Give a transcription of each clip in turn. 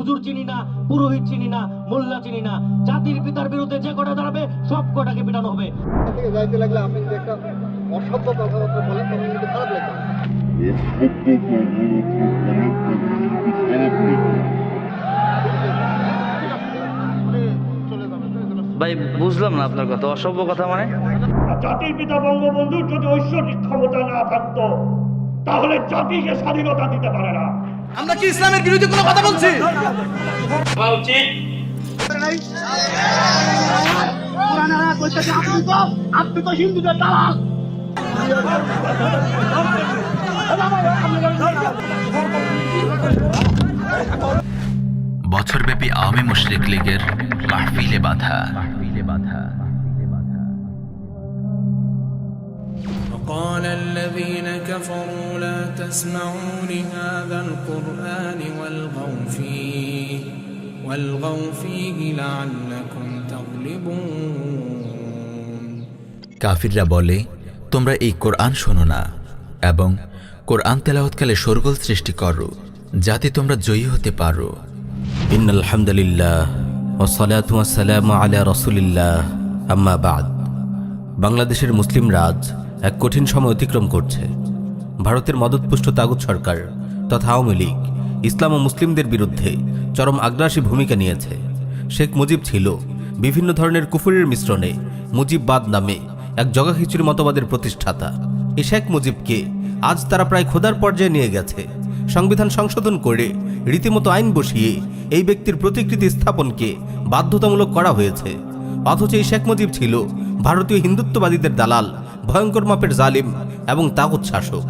হুজুর চিনি না পুরোহিত চিনি না মোল্লা চিনি না। জাতির পিতার বিরুদ্ধে যে কটা দাঁড়াবে সব কটাকে পিটানো হবে। যাইতে লাগলে আপনি যদি একটা অসভ্য কথাবার্তা বলেন তখন কিন্তু খারাপ লাগবে। ভাই বুঝলাম না আপনার কথা। অসভ্য কথা মানে? জাতির পিতা বঙ্গবন্ধুর যদি ঐশ্বরিক ক্ষমতা না থাকতো তাহলে জাতিকে স্বাধীনতা দিতে পারে না। আমরা কি ইসলামের বিরুদ্ধে কোনো কথা বলছি? উচিত। বছরব্যাপী আওয়ামী মুশরিক লীগের মাহফিলে বাধা। وقال الذين كفروا لا تسمعوا لهذا القرآن والغوا فيه والغوا فيه لعلكم تغلبون কাফিররা বলে তোমরা এই কোরআন শোনো না এবং কোরআন তেলাওয়াতকালে শোরগোল সৃষ্টি করো যাতে তোমরা জয়ী হতে পারো ইন আলহামদুলিল্লাহ ওসলাতু আসসালাম আলা রসুলিল্লাহ আম্মা বাদ বাংলাদেশের মুসলিম রাজ এক কঠিন সময় অতিক্রম করছে। ভারতের মদতপুষ্ট তাগুত সরকার তথা আওয়ামী লীগ, ইসলাম ও মুসলিমদের বিরুদ্ধে চরম আগ্রাসী ভূমিকা নিয়েছে। শেখ মুজিব ছিল বিভিন্ন ধরনের কুফুরের মিশ্রণে মুজিববাদ নামে এক জগাখিচুরি মতবাদের প্রতিষ্ঠাতা। এই শেখ মুজিবকে আজ তারা প্রায় খোদার পর্যায়ে নিয়ে গেছে। সংবিধান সংশোধন করে রীতিমতো আইন বসিয়ে এই ব্যক্তির প্রতিকৃতি স্থাপনকে বাধ্যতামূলক করা হয়েছে। অথচ এই শেখ মুজিব ছিল ভারতীয় হিন্দুত্ববাদীদের দালাল ভয়ঙ্কর মাপের জালিম এবং তাগুত শাসক।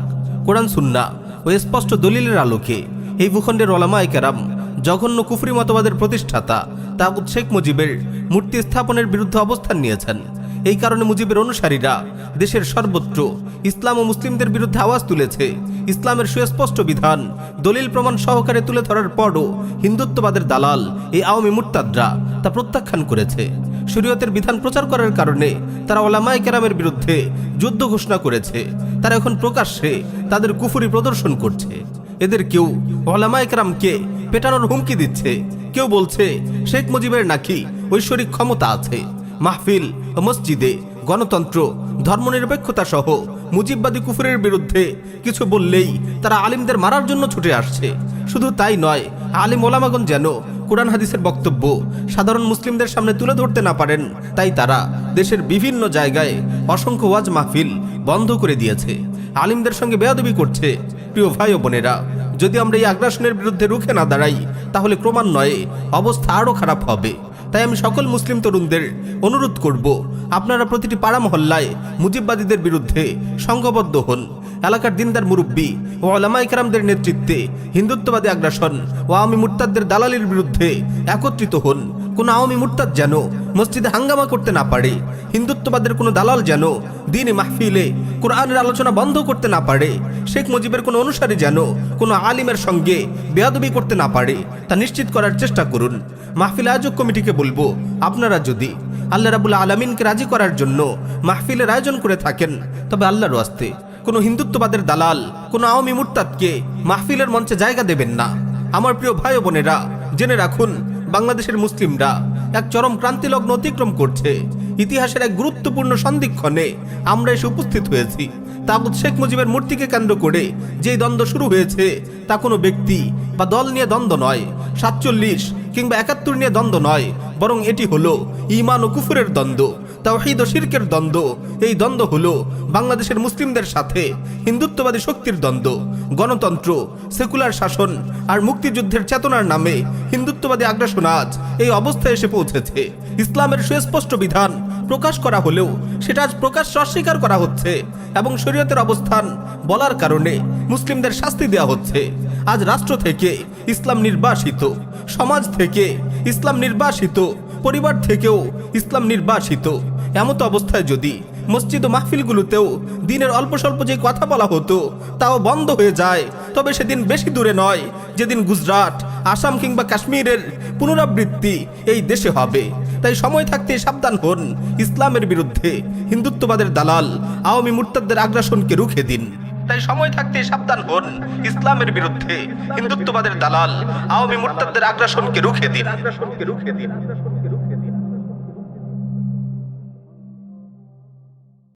কোরআন, সুন্না ও স্পষ্ট দলিলের আলোকে এই ভূখণ্ডের ওলামা কেরাম জঘন্য কুফরি মতবাদের প্রতিষ্ঠাতা তাগুত শেখ মুজিবের মূর্তি স্থাপনের বিরুদ্ধে অবস্থান নিয়েছেন। এই কারণে মুজিবের অনুসারীরা দেশের সর্বত্র ইসলাম ও মুসলিমদের বিরুদ্ধে আওয়াজ তুলেছে। ইসলামের সুস্পষ্ট বিধান, দলিল প্রমাণ সহকারে তুলে ধরার পরও হিন্দুত্ববাদের দালাল এই আওয়ামী মুরতাদরা তা প্রত্যাখ্যান করেছে। শরীয়তের বিধান প্রচার করার কারণে তারা ওলামায় কেরামের বিরুদ্ধে যুদ্ধ ঘোষণা করেছে। তারা এখন প্রকাশ্যে তাদের কুফুরি প্রদর্শন করছে। এদের কেউ ওলামায় কেরামকে পেটানোর হুমকি দিচ্ছে, কেউ বলছে শেখ মুজিবের নাকি ঐশ্বরিক ক্ষমতা আছে। মাহফিল, মসজিদে, গণতন্ত্র, ধর্মনিরপেক্ষতা সহ মুজিববাদী কুফুরের বিরুদ্ধে কিছু বললেই তারা আলিমদের মারার জন্য ছুটে আসছে। শুধু তাই নয়, আলিম ওলামাগন যেন কোরআন হাদিসের বক্তব্য সাধারণ মুসলিমদের সামনে তুলে ধরতে না পারেন, তাই তারা দেশের বিভিন্ন জায়গায় অসংখ্য ওয়াজ মাহফিল বন্ধ করে দিয়েছে। আলিমদের সঙ্গে বেয়াদবি করছে, প্রিয় ভাই ও বোনেরা। যদি আমরা এই আগ্রাসনের বিরুদ্ধে রুখে না দাঁড়াই, তাহলে ক্রমান্বয়ে অবস্থা আরও খারাপ হবে। তাই আমি সকল মুসলিম তরুণদের অনুরোধ করব, আপনারা প্রতিটি পাড়া মহল্লায় মুজিববাদীদের বিরুদ্ধে সংঘবদ্ধ হন। এলাকার দিনদার মুরব্বী ও আলামা ইকরামদের নেতৃত্বে হিন্দুত্ববাদী আগ্রাসন ও আমি মুরতাদদের দালালির বিরুদ্ধে একত্রিত হন। কোন আওয়ামী মুরতাদ যেন মসজিদে হাঙ্গামা করতে না পারে, হিন্দুত্ববাদের কোনো দালাল যেন দিনে মাহফিলে কোরআনের আলোচনা বন্ধ করতে না পারে, শেখ মুজিবের কোনো অনুসারী যেন কোনো আলিমের সঙ্গে বেয়াদবি করতে না পারে, তা নিশ্চিত করার চেষ্টা করুন। মাহফিল আয়োজক কমিটিকে বলব, আপনারা যদি আল্লাহ রাবুল আলমিনকে রাজি করার জন্য মাহফিলের আয়োজন করে থাকেন, তবে আল্লাহর ওয়াস্তে কোনো হিন্দুত্ববাদের দালাল, কোনো আওয়ামী মুরতাদকে মাহফিলের মঞ্চে জায়গা দেবেন না। আমার প্রিয় ভাই বোনেরা, জেনে রাখুন বাংলাদেশের মুসলিমরা এক চরম ক্রান্তিলগ্ন অতিক্রম করছে। ইতিহাসের এক গুরুত্বপূর্ণ সন্ধিক্ষণে আমরা এসে উপস্থিত হয়েছি। তাবুদ শেখ মুজিবের মূর্তিকে কেন্দ্র করে যেই দ্বন্দ্ব শুরু হয়েছে, তা কোনো ব্যক্তি বা দল নিয়ে দ্বন্দ্ব নয়, সাতচল্লিশ কিংবা একাত্তর নিয়ে দ্বন্দ্ব নয়, বরং এটি হলো ইমান ও কুফুরের দ্বন্দ্ব। তাওহিদ ও শিরকের দ্বন্দ্ব। এই দ্বন্দ্ব হলো বাংলাদেশের মুসলিমদের সাথে হিন্দুত্ববাদী শক্তির দ্বন্দ্ব, গণতন্ত্র, সেকুলার শাসন আর মুক্তিযুদ্ধের চেতনার নামে হিন্দুত্ববাদী আগ্রাসন আজ এই অবস্থায় এসে পৌঁছেছে। ইসলামের সুস্পষ্ট বিধান প্রকাশ করা হলেও সেটা আজ প্রকাশ্য অস্বীকার করা হচ্ছে এবং শরীয়তের অবস্থান বলার কারণে মুসলিমদের শাস্তি দেওয়া হচ্ছে। আজ রাষ্ট্র থেকে ইসলাম নির্বাসিত, সমাজ থেকে ইসলাম নির্বাসিত, পরিবার থেকেও ইসলাম নির্বাসিত এমতো অবস্থায় যদি মসজিদ ও মাহফিলগুলোতেও দিনের অল্প স্বল্প যে কথা বলা হতো, তাও বন্ধ হয়ে যায়, তবে সেদিন বেশি দূরে নয়, যেদিন গুজরাট, আসাম কিংবা কাশ্মীরের পুনরাবৃত্তি এই দেশে হবে। তাই সময় থাকতে সাবধান হন, ইসলামের বিরুদ্ধে হিন্দুত্ববাদের দালাল, আওয়ামী মুরতাদদের আগ্রাসনকে রুখে দিন। তাই সময় থাকতে সাবধান হন, ইসলামের বিরুদ্ধে হিন্দুত্ববাদের দালাল, আওয়ামী মুরতাদদের আগ্রাসনকে রুখে দিন।